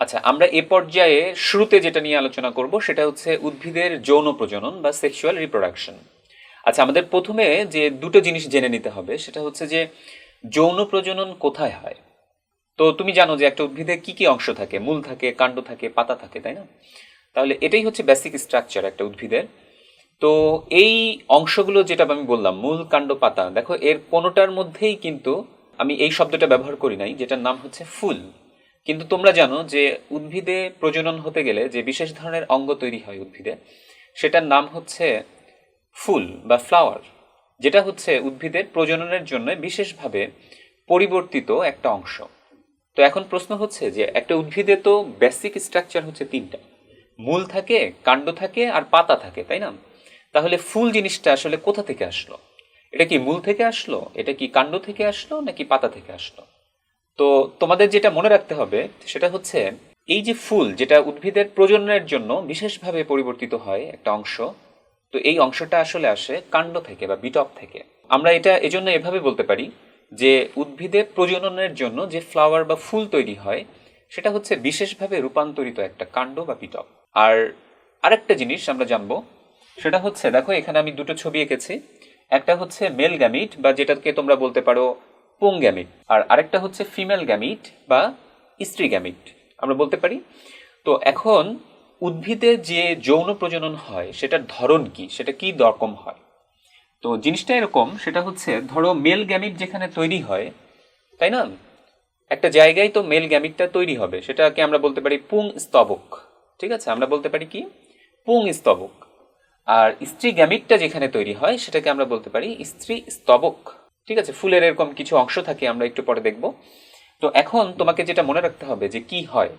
আচ্ছা আমরা এ পর্যায়ে শুরুতে যেটা নিয়ে আলোচনা করব সেটা হচ্ছে উদ্ভিদের যৌন প্রজনন বা সেক্সুয়াল রিপ্রোডাকশন আচ্ছা আমাদের প্রথমে যে দুটো জিনিস জেনে নিতে হবে, সেটা হচ্ছে যে যৌন প্রজনন কোথায় হয়? তো তুমি জানো যে একটা উদ্ভিদে কি কি অংশ থাকে? মূল থাকে, কাণ্ড থাকে, পাতা থাকে, তাই না? তাহলে এটাই হচ্ছে বেসিক স্ট্রাকচার একটা উদ্ভিদের। তো এই অংশগুলো যেটা আমি বললাম, মূল, কাণ্ড, পাতা, দেখো এর কোনোটার মধ্যেই কিন্তু আমি এই শব্দটা ব্যবহার করি নাই, যেটার নাম হচ্ছে ফুল। কিন্তু তোমরা জানো যে উদ্ভিদে প্রজনন হতে গেলে যে বিশেষ ধরনের অঙ্গ তৈরি হয় উদ্ভিদে, সেটার নাম হচ্ছে ফুল বা ফ্লাওয়ার, যেটা হচ্ছে উদ্ভিদের প্রজননের জন্য বিশেষভাবে পরিবর্তিত একটা অংশ। তো এখন প্রশ্ন হচ্ছে যে একটা উদ্ভিদে তো বেসিক স্ট্রাকচার হচ্ছে তিনটা, মূল থাকে, কাণ্ড থাকে আর পাতা থাকে, তাই না? তাহলে ফুল জিনিসটা আসলে কোথা থেকে আসলো? এটা কি মূল থেকে আসলো? এটা কি কাণ্ড থেকে আসলো? নাকি পাতা থেকে আসলো? তো তোমাদের যেটা মনে রাখতে হবে, সেটা হচ্ছে এই যে ফুল যেটা উদ্ভিদের প্রজননের জন্য বিশেষভাবে পরিবর্তিত হয় একটা অংশ, তো এই অংশটা আসলে আসে কাণ্ড থেকে বা বিটপ থেকে। আমরা এটা এজন্য এভাবে বলতে পারি যে উদ্ভিদে প্রজননের জন্য যে ফ্লাওয়ার বা ফুল তৈরি হয়, সেটা হচ্ছে বিশেষভাবে রূপান্তরিত একটা কাণ্ড বা বিটপ আর আরেকটা জিনিস আমরা জানব, সেটা হচ্ছে, দেখো এখানে আমি দুটো ছবি এঁকেছি। একটা হচ্ছে মেল গ্যামিট বা যেটাকে তোমরা বলতে পারো পুং আর আরেকটা হচ্ছে ফিমেল গ্যামিট বা স্ত্রী গ্যামিট, আমরা বলতে পারি। তো এখন উদ্ভিদে যে যৌন প্রজনন হয়, সেটার ধরন কি? সেটা কি রকম হয়? তো জিনিসটা এরকম, সেটা হচ্ছে ধরো মেল গ্যামিট যেখানে তৈরি হয়, তাই না? একটা জায়গায় তো মেল গ্যামিটটা তৈরি হবে, সেটাকে আমরা বলতে পারি পুং স্তবক। ঠিক আছে? আমরা বলতে পারি কি? পুং স্তবক। আর স্ত্রী গ্যামিটটা যেখানে তৈরি হয়, সেটাকে আমরা বলতে পারি স্ত্রী স্তবক। ঠিক আছে, ফুলের এরকম কিছু অংশ থাকে, আমরা একটু পরে দেখব। তো এখন তোমাকে যেটা মনে রাখতে হবে যে কি হয়,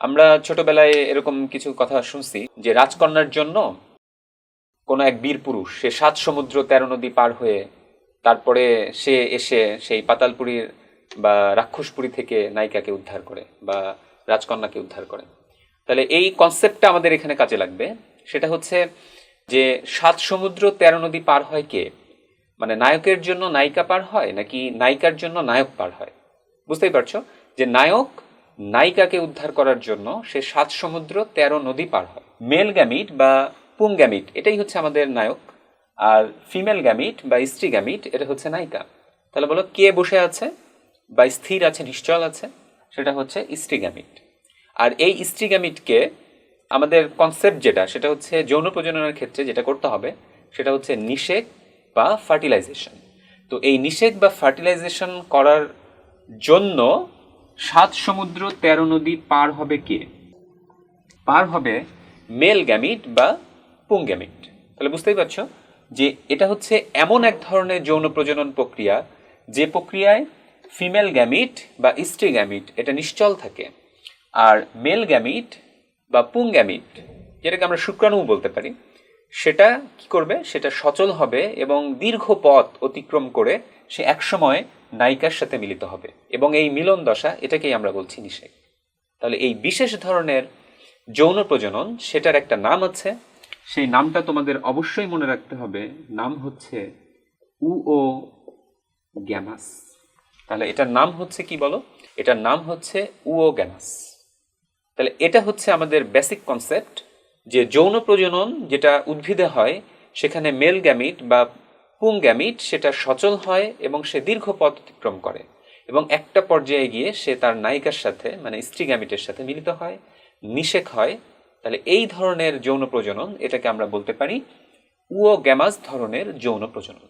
আমরা ছোটবেলায় এরকম কিছু কথা শুনছি যে রাজকন্যার জন্য কোনো এক বীর পুরুষ, সে সাত সমুদ্র তেরো নদী পার হয়ে তারপরে সে এসে সেই পাতালপুরীর বা রাক্ষসপুরী থেকে নায়িকাকে উদ্ধার করে বা রাজকন্যাকে উদ্ধার করে। তাহলে এই কনসেপ্টটা আমাদের এখানে কাজে লাগবে। সেটা হচ্ছে যে সাত সমুদ্র তেরো নদী পার হয় কে? মানে নায়কের জন্য নায়িকা পার হয় নাকি নায়িকার জন্য নায়ক পার হয়? বুঝতেই পারছ? যে নায়ক নায়িকাকে উদ্ধার করার জন্য সে সাত সমুদ্র, তেরো নদী পার হয়। মেল গ্যামিট বা পুং গ্যামিট, এটাই হচ্ছে আমাদের নায়ক। আর ফিমেল গ্যামিট বা স্ত্রী গ্যামিট, এটা হচ্ছে নায়িকা। তাহলে বলো, কে বসে আছে বা স্থির আছে, নিশ্চল আছে? সেটা হচ্ছে স্ত্রী গ্যামিট। আর এই স্ত্রী গ্যামিটকে আমাদের কনসেপ্ট যেটা, সেটা হচ্ছে যৌন প্রজননের ক্ষেত্রে যেটা করতে হবে, সেটা হচ্ছে নিষেক বা ফার্টিলাইজেশন। তো এই নিষেক বা ফার্টিলাইজেশন করার জন্য সাত সমুদ্র, তেরো নদী পার হবে কে? পার হবে মেল গ্যামিট বা পুং গ্যামিট। তাহলে বুঝতেই পারছ যে এটা হচ্ছে এমন এক ধরনের যৌন প্রজনন প্রক্রিয়া যে প্রক্রিয়ায় ফিমেল গ্যামিট বা স্ত্রী গ্যামিট এটা নিশ্চল থাকে। আর মেল গ্যামিট বা পুং গ্যামিট, যেটাকে আমরা শুক্রাণু বলতে পারি। সেটা কি করবে? সেটা সচল হবে এবং দীর্ঘ পথ অতিক্রম করে সে একসময় নায়িকার সাথে মিলিত হবে এবং এই মিলন দশা এটাকেই আমরা বলছি নিষেক। তাহলে এই বিশেষ ধরনের যৌন প্রজনন, সেটার একটা নাম আছে। সেই নামটা তোমাদের অবশ্যই মনে রাখতে হবে। নাম হচ্ছে উও গ্যামাস। তাহলে এটার নাম হচ্ছে কি বলো? এটার নাম হচ্ছে উও গ্যামাস। তাহলে এটা হচ্ছে আমাদের বেসিক কনসেপ্ট যে যৌন প্রজনন যেটা উদ্ভিদে হয়, সেখানে মেল গ্যামিট বা পুং গ্যামিট সেটা সচল হয় এবং সে দীর্ঘ পথ অতিক্রম করে এবং একটা পর্যায়ে গিয়ে সে তার নায়িকার সাথে মানে স্ত্রী গ্যামিটের সাথে মিলিত হয়, নিষেক হয়। তাহলে এই ধরনের যৌন প্রজনন, এটাকে আমরা বলতে পারি উও গ্যামাস ধরনের যৌন প্রজনন।